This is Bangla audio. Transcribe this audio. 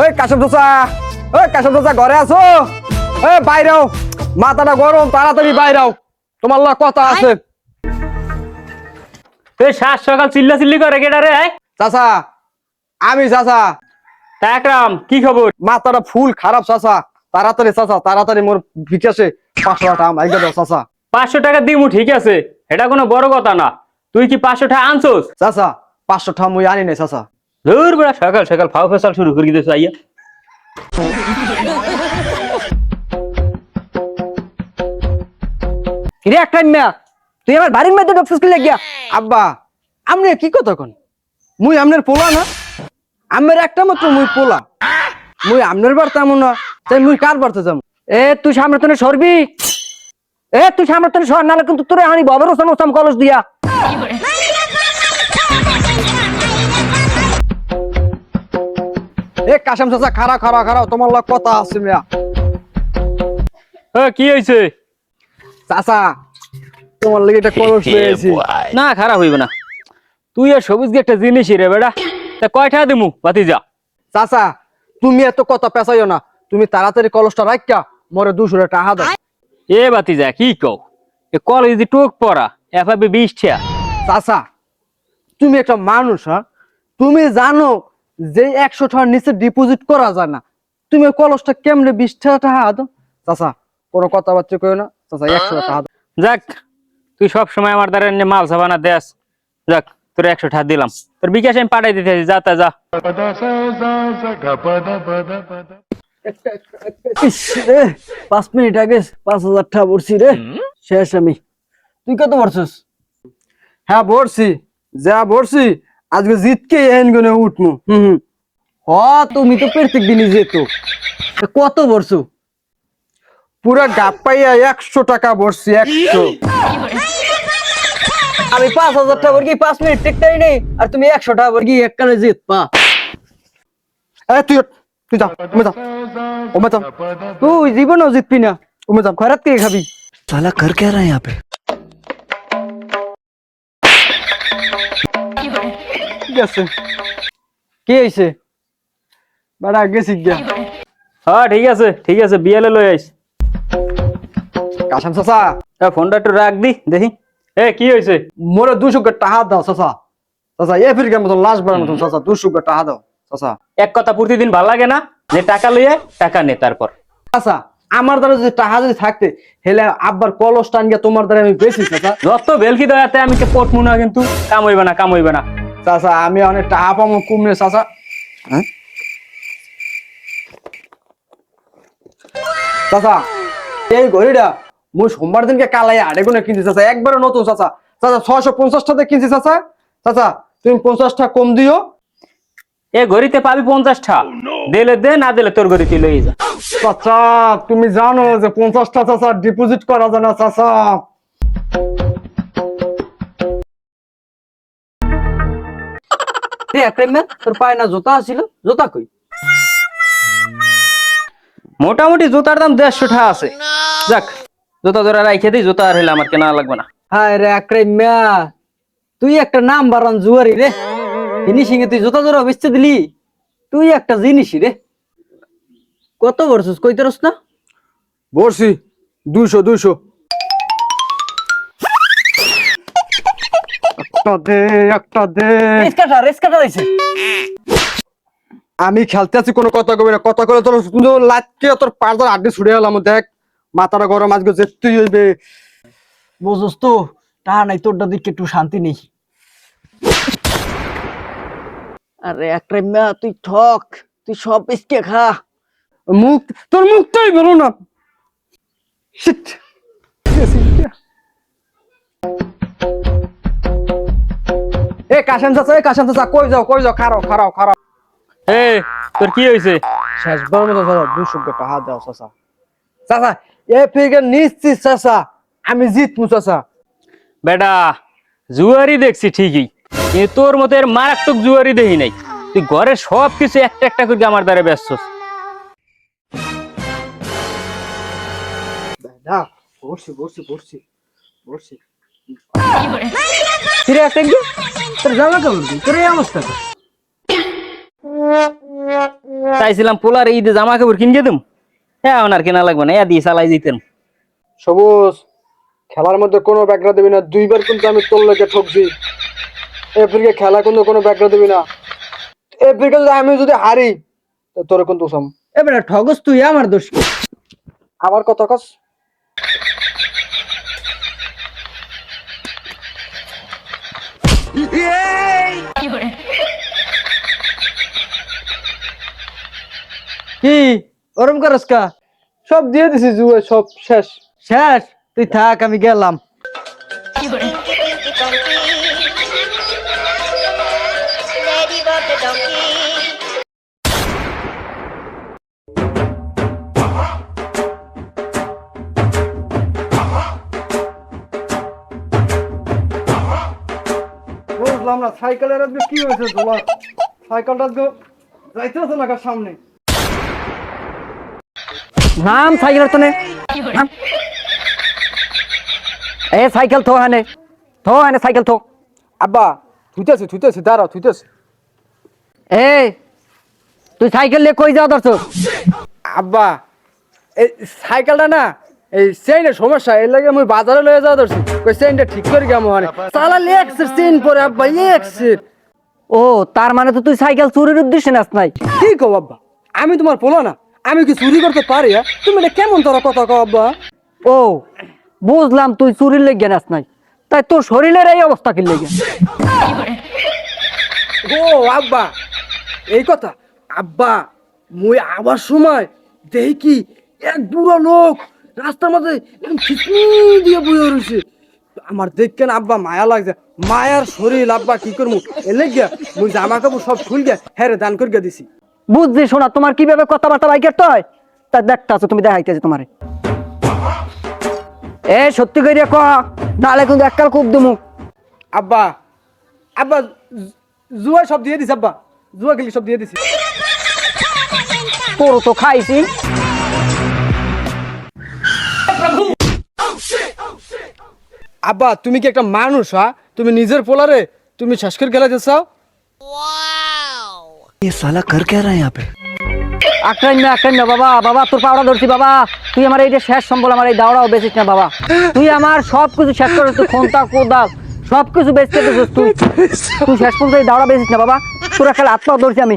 এই কাশেম চাচা। এই কাশেম চাচা ঘরে আছো? এই বাইরেও। মাথাটা গরম তাড়াতাড়ি বাইরেও। তোমার লগে কথা আছে। সাত সকাল চিল্লা চিল্লি করে কেটা রে চাচা আমি চাচা। তা একরাম কি খবর? মাথাটা ফুল খারাপ চাচা। তাড়াতাড়ি চাচা তাড়াতাড়ি মোর বিকাশে পাঁচশো টাকা মাইকে দাও চাচা। পাঁচশো টাকা দিমু ঠিক আছে। এটা কোনো বড় কথা না। তুই কি পাঁচশো টাকা আনছোস? চাচা পাঁচশো টাকা মুই আনি নাই চাচা। ধুর বেড়া সকাল সকাল ফাও ফেসাল শুরু করে দিয়েছে আইয়া। কিরে একটা মিয়া তুই আমার বাড়ির মধ্যে ঢুকছিস কি লাগিয়া? আব্বা আমনে কি কথা কোন? মুই আমনের পোলা না। আমের একটা মাত্র মুই পোলা। মুই আমনের বাড়তে আমন না তাই মুই কার বাড়তে যাম এ তুই সামনে তোনে সরবি। এ তুই সামনে তোনে সর নালে কিন্তু তোরে হানি বাবার ওসাম ওসাম কলস দিয়া। এ কাশেম চাচা খারা খারা খারা তোমার লগ কথা আছে মিয়া। এ, কি হয়েছে চাচা তোমার লাগে এটা কলস পেয়েছি না খারাপ হইবে না। তুই আর সবুজ একটা জিনিসই রে বেড়া। তা কয় টাকা দিমু বাতি যা চাচা তুমি এত কথা পেঁচাইও না। তুমি তাড়াতাড়ি কলসটা রাখিয়া মরে দুশো টাকা দাও। এ বাতি যা কি কও? এ কল যদি টোক পড়া এফআবি বিশ ঠিয়া চাচা তুমি একটা মানুষ হ্যাঁ? তুমি জানো যে একশো টাকার নিচে ডিপোজিট করা যায় না। তুমি কলসটা কেমনে বিশ টাকা দাও চাচা কোনো কথাবার্তা কইও না। চাচা একশো টাকা যাক তুই সব সময় আমার দ্বারা মাল সাবানা দেস যাক তোর একশো টাকা দিলাম। তোর বিকাশ আমি পাঠাই দিতে যা তা যা। পাঁচ মিনিট আগে পাঁচ হাজার টাকা পড়ছি রে। শেষ আমি। তুই কত পড়ছিস হ্যাঁ বলছি যা বলছি আজকে জিতকে এন গুনে উঠমু হুম হুম হ তুমি তো প্রত্যেক দিনই যেত তা কত পড়ছো পুরা গাপ পাইয়া একশো টাকা বসছি একশো আমি পাঁচ হাজার টাকা বর্গি পাঁচ মিনিট টেকটাই নেই আর তুমি একশো টাকা বর্গি এককালে জিত পা এ তুই তুই যা ওমে যা ওমে যা তুই জীবনেও জিতবি না ওমে যা খরাত কে খাবি साला कर क्या रहा है यहाँ पे ঠিক আছে। কি হয়েছে বাড়া গেছি গিয়া। হ্যাঁ ঠিক আছে ঠিক আছে বিয়ালে লই আইস। কাশাম চাচা। এ, ফোনটা একটু রাখ দি দেখি। এ কি হয়েছে মোরে দুশো কে টাকা দাও চাচা। চাচা এ ফির মতন লাস্ট বার মতন চাচা দুশো কে টাকা দাও চাচা। এক কথা প্রতিদিন ভালো লাগে না? যে টাকা লইয়ে টাকা নে তারপর। চাচা আমার দ্বারা যদি টাকা যদি থাকতে হেলে আব্বার কলস টান গিয়া তোমার দ্বারা আমি বেশি চাচা। যত বেলকি দয়াতে আমি কে পটমু না কিন্তু কাম হইবে না কাম হইবে না। চাচা আমি অনেক টাকা পাবো কমনে চাচা। হ্যাঁ? চাচা এই ঘড়িটা মুই সোমবার দিনকে কালাই আড়ে গুনে কিনছি চাচা। একবারে নতুন চাচা। চাচা ছয়শো পঞ্চাশ টাকা কিনছি চাচা। চাচা তুমি পঞ্চাশ টাকা কম দিও। এ ঘড়িতে পাবি পঞ্চাশটা। দিলে দে না দিলে তোর ঘড়িতে লই যা। চাচা তুমি জানো যে পঞ্চাশটা চাচা ডিপোজিট করা যায় না চাচা। রে একটা তোর পায়ে না জুতা আছিল? জুতা কই? মোটামুটি জুতার দাম দেড়শো টাকা আছে। যাক জুতা ধরে রাইখে দিই জুতা আর হইলে আমার কেনা লাগবে না। হায় রে একটা তুই একটা নাম বারান জুয়ারি রে। ফিনিশিং এ তুই জুতা জোড়া বেচতে দিলি? তুই একটা জিনিসই রে। কত বলছিস কইতে রস না? বলছি দুশো দুশো একটা দে একটা দে। রেসকাটা রেসকাটা রয়েছে আমি খেলতে আছি কোনো কথা কবি না কথা করে তোর লাটকে তোর পাড়দার আড্ডি ছুড়ে গেলাম দেখ। মাথাটা গরম আজকে যেতেই হইবে। বুঝছ তো টাহা নাই তোরটা দিকে একটু শান্তি নেই। আরে একটা মিয়া তুই ঠক তুই সব ইসকে খা। মুখ তোর মুখটাই বেরো না। এ কাশেম চাচা এ কাশেম চাচা কই যাও কই যাও খারাও খারাও খারাও এ তোর কি হয়েছে শেষবার মতো চাচা দুশো টাকা দাও চাচা। চাচা এ ফিগে নিশ্চিত চাচা আমি জিতমু চাচা। বেটা জুয়ারি দেখছি ঠিকই কিন্তু তোর মতো এর মারাত্মক জুয়ারি দেখি নাই। তুই ঘরে সব কিছু একটা একটা করে আমার দ্বারা ব্যস্ত। না বসছি বসছি বসছি বসছি। ফিরে একটা তোর জামা কেমন? তোর এই অবস্থা চাইছিলাম পোলার ঈদে জামা কাপড় কিনে দিম। হ্যাঁ কেনা লাগবে না এ দিয়ে চালাই দিতেন। সবুজ খেলার মধ্যে কোনো ব্যাকরা দিবি না দুইবার কিন্তু আমি তোর লেগে ঠকছি। এপ্রিলকে খেলা কিন্তু কোনো ব্যাকরা দিবি না। এপ্রিলকে যদি আমি যদি হারি তোর কিন্তু সাম এবারে ঠগস তুই আমার দোষ কি? আবার কথা কস। কি ওরম করস কা? সব দিয়ে দিছি জুয়ে সব শেষ। শেষ? তুই থাক আমি গেলাম। Donkey. না সাইকেলের আজকে কি হয়েছে তোমার সাইকেলটা আজকে যাইতেছে না সামনে। নাম সাইকেল তো নে। এ সাইকেল থো হানে থো হানে সাইকেল থো। আব্বা থুইতেছে থুইতেছে দাঁড়াও থুইতেছে। এ তুই সাইকেল নিয়ে কই যাও দর্শক আব্বা এই সাইকেলটা না এই চেইনের সমস্যা এর লাগে আমি বাজারে লয়ে যাওয়া ধরছি। ওই চেইনটা ঠিক করে গেম চালালে একসের চেইন পরে আব্বা একসের ও তার মানে তো তুই সাইকেল চুরির উদ্দেশ্যে নাই। কি কো আব্বা? আমি তোমার পোলা না। আমি কি চুরি করতে পারি হ্যাঁ? তুমি এটা কেমন তোরা কথা কও আব্বা? ও বুঝলাম তুই চুরির লেগে নাস নাই। তাই তোর শরীরের এই অবস্থা কি লেগে? ও আব্বা এই কথা। আব্বা মুই আবার সময় দেখি এক বুড়ো লোক রাস্তার মধ্যে দিয়ে বয়ে রয়েছে আমার দেখকেন আব্বা মায়া লাগছে। মায়ার শরীর আব্বা কি করব? এলে গিয়া মুই জামা কাপড় সব খুল গিয়া হ্যাঁ রে দান করে দিছি। বুঝছি শোনা তোমার কীভাবে কথাবার্তা বাইকের হয়? তা দেখতে আছো তুমি দেখাইতে দেখাইতেছি তোমারে। এ সত্যি করে ক নালে কিন্তু এককাল খুব দুমু। আব্বা আব্বা জুয়া সব দিয়ে দিস আব্বা। জুয়া খেলি সব দিয়ে দিছি। তোর তো খাইছি। আব্বা তুমি কি একটা মানুষ হ্যাঁ তুমি নিজের পোলারে তুমি শেষ করে খেলাতে চাও ये साला कर क्या रहा है यहाँ पे আক্রাইন না আক্রাইন না বাবা বাবা তোর পাওড়া ধরছি বাবা তুই আমার এই যে শেষ সম্বল আমার এই দাওড়াও বেচিস না বাবা তুই আমার সব কিছু শেষ করে তুই খন্তা কোদাল সব কিছু বেচতে দিছিস তুই তুই শেষ পর্যন্ত এই দাওড়া বেচিস না বাবা তোরা খেলে আত্মা ধরছি আমি